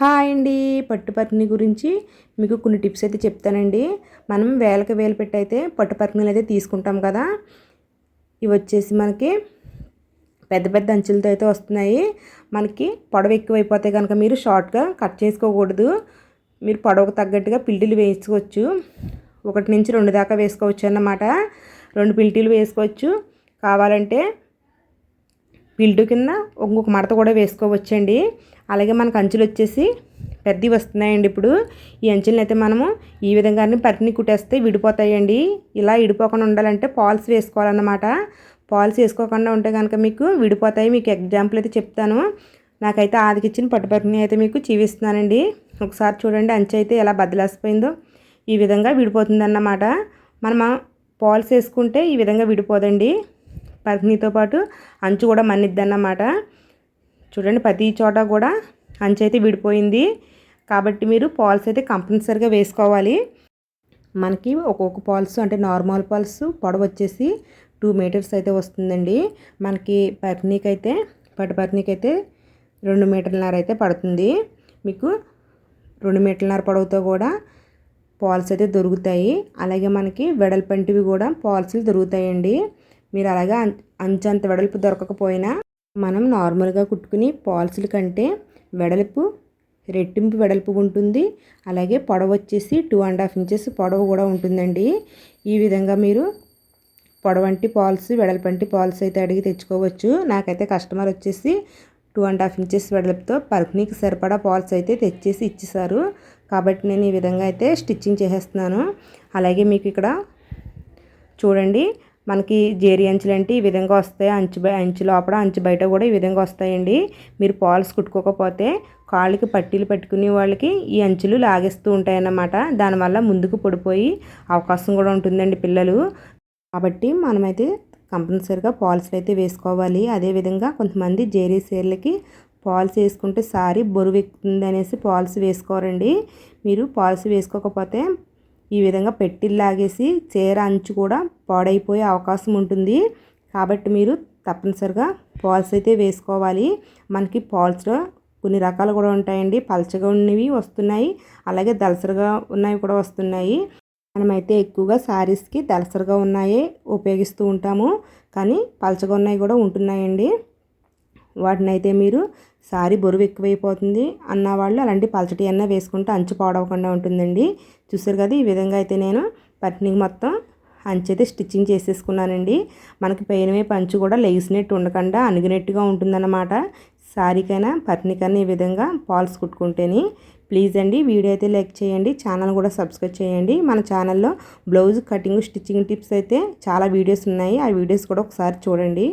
Hi అండి. పట్టుపర్ని గురించి మీకు కొన్ని టిప్స్ అయితే చెప్తానండి. మనం వేలకి వేలు పెట్టి అయితే పట్టుపర్నీలు అయితే తీసుకుంటాం కదా. ఇవి వచ్చేసి మనకి పెద్ద పెద్ద అంచులతో అయితే వస్తున్నాయి. మనకి పొడవ ఎక్కువైపోతే కనుక మీరు షార్ట్గా కట్ చేసుకోకూడదు. మీరు పొడవకు తగ్గట్టుగా పిల్టీలు వేసుకోవచ్చు. ఒకటి నుంచి రెండు దాకా వేసుకోవచ్చు అన్నమాట. రెండు పిల్టీలు వేసుకోవచ్చు. కావాలంటే పిల్టు కింద ఇంకొక మడత కూడా వేసుకోవచ్చండి. అలాగే మనకు అంచులు వచ్చేసి పెద్దవి వస్తున్నాయండి ఇప్పుడు. ఈ అంచులను అయితే మనము ఈ విధంగానే పట్టిని కుట్టేస్తే విడిపోతాయండి. ఇలా విడిపోకుండా ఉండాలంటే పాల్స్ వేసుకోవాలన్నమాట. పాల్స్ వేసుకోకుండా ఉంటే కనుక మీకు విడిపోతాయి. మీకు ఎగ్జాంపుల్ అయితే చెప్తాను. నాకైతే ఆదికిచ్చిన పట్టుపరిని అయితే మీకు చూపిస్తున్నానండి. ఒకసారి చూడండి అంచు అయితే ఎలా బద్దలేసిపోయిందో. ఈ విధంగా విడిపోతుందన్నమాట. మనం పాల్స్ వేసుకుంటే ఈ విధంగా విడిపోదండి. పరిణితో పాటు అంచు కూడా మన్నిద్ది అన్నమాట చూడండి ప్రతి చోట కూడా అంచు అయితే విడిపోయింది. కాబట్టి మీరు పాల్స్ అయితే కంపల్సరిగా వేసుకోవాలి. మనకి ఒక్కొక్క పాల్స్ అంటే నార్మల్ పాల్స్ పొడవు వచ్చేసి టూ మీటర్స్ అయితే వస్తుందండి. మనకి పర్నీకి అయితే పట్టు పర్నీకి అయితే రెండు మీటర్లన్నర అయితే పడుతుంది. మీకు రెండు మీటర్లన్నర పొడవుతో కూడా పాల్స్ అయితే దొరుకుతాయి. అలాగే మనకి వెడల్పంటివి కూడా పాల్స్లు దొరుకుతాయండి. మీరు అలాగా అంచంత వెడల్పు దొరకకపోయినా మనం నార్మల్గా కుట్టుకుని పాల్సుల కంటే వెడల్పు రెట్టింపు వెడల్పు ఉంటుంది. అలాగే పొడవు వచ్చేసి టూ అండ్ హాఫ్ ఇంచెస్ పొడవు కూడా ఉంటుందండి. ఈ విధంగా మీరు పొడవంటి పాల్స్ వెడల్పంటి పాల్స్ అయితే అడిగి తెచ్చుకోవచ్చు. నాకైతే కస్టమర్ వచ్చేసి టూ అండ్ హాఫ్ ఇంచెస్ వెడల్పుతో పర్ఫ్నీకి సరిపడా పాల్స్ అయితే తెచ్చేసి ఇచ్చేసారు. కాబట్టి నేను ఈ విధంగా అయితే స్టిచ్చింగ్ చేసేస్తున్నాను. అలాగే మీకు ఇక్కడ చూడండి మనకి జేరి అంచులు అంటే ఈ విధంగా వస్తాయి. అంచు అంచు లోపల అంచు బయట కూడా ఈ విధంగా వస్తాయండి. మీరు పాల్స్ కుట్టుకోకపోతే కాళ్ళకి పట్టీలు పెట్టుకునే వాళ్ళకి ఈ అంచులు లాగేస్తూ ఉంటాయన్నమాట. దానివల్ల ముందుకు పడిపోయి అవకాశం కూడా ఉంటుందండి పిల్లలు. కాబట్టి మనమైతే కంపల్సరిగా పాల్స్లు అయితే వేసుకోవాలి. అదేవిధంగా కొంతమంది జేరీ చీరలకి పాల్స్ వేసుకుంటే సారీ బరువు ఎక్కుతుంది అనేసి పాల్స్ వేసుకోరండి. మీరు పాల్స్ వేసుకోకపోతే ఈ విధంగా పెట్టిల్లాగేసి చీర అంచు కూడా పాడైపోయే అవకాశం ఉంటుంది. కాబట్టి మీరు తప్పనిసరిగా పాల్స్ అయితే వేసుకోవాలి. మనకి పాల్స్లో కొన్ని రకాలు కూడా ఉంటాయండి. పలచగా ఉన్నవి వస్తున్నాయి. అలాగే దలసరిగా ఉన్నవి కూడా వస్తున్నాయి. మనమైతే ఎక్కువగా శారీస్కి దలసరిగా ఉన్నాయి ఉపయోగిస్తూ ఉంటాము. కానీ పలచగా ఉన్నాయి కూడా ఉంటున్నాయండి. వాటిని అయితే మీరు సారీ బరువు ఎక్కువైపోతుంది అన్న వాళ్ళు అలాంటి పల్చటి అన్న వేసుకుంటే అంచు పాడవకుండా ఉంటుందండి. చూసారు కదా ఈ విధంగా అయితే నేను పట్టిని మొత్తం అంచు అయితే స్టిచ్చింగ్ చేసేసుకున్నానండి. మనకి పైన పంచు కూడా లెగిసినట్టు ఉండకుండా అణిగినట్టుగా ఉంటుందన్నమాట. శారీకైనా పట్నికైనా ఈ విధంగా పాల్స్ కుట్టుకుంటేని. ప్లీజ్ అండి వీడియో అయితే లైక్ చేయండి ఛానల్ కూడా సబ్స్క్రైబ్ చేయండి. మన ఛానల్లో బ్లౌజ్ కటింగ్ స్టిచ్చింగ్ టిప్స్ అయితే చాలా వీడియోస్ ఉన్నాయి. ఆ వీడియోస్ కూడా ఒకసారి చూడండి.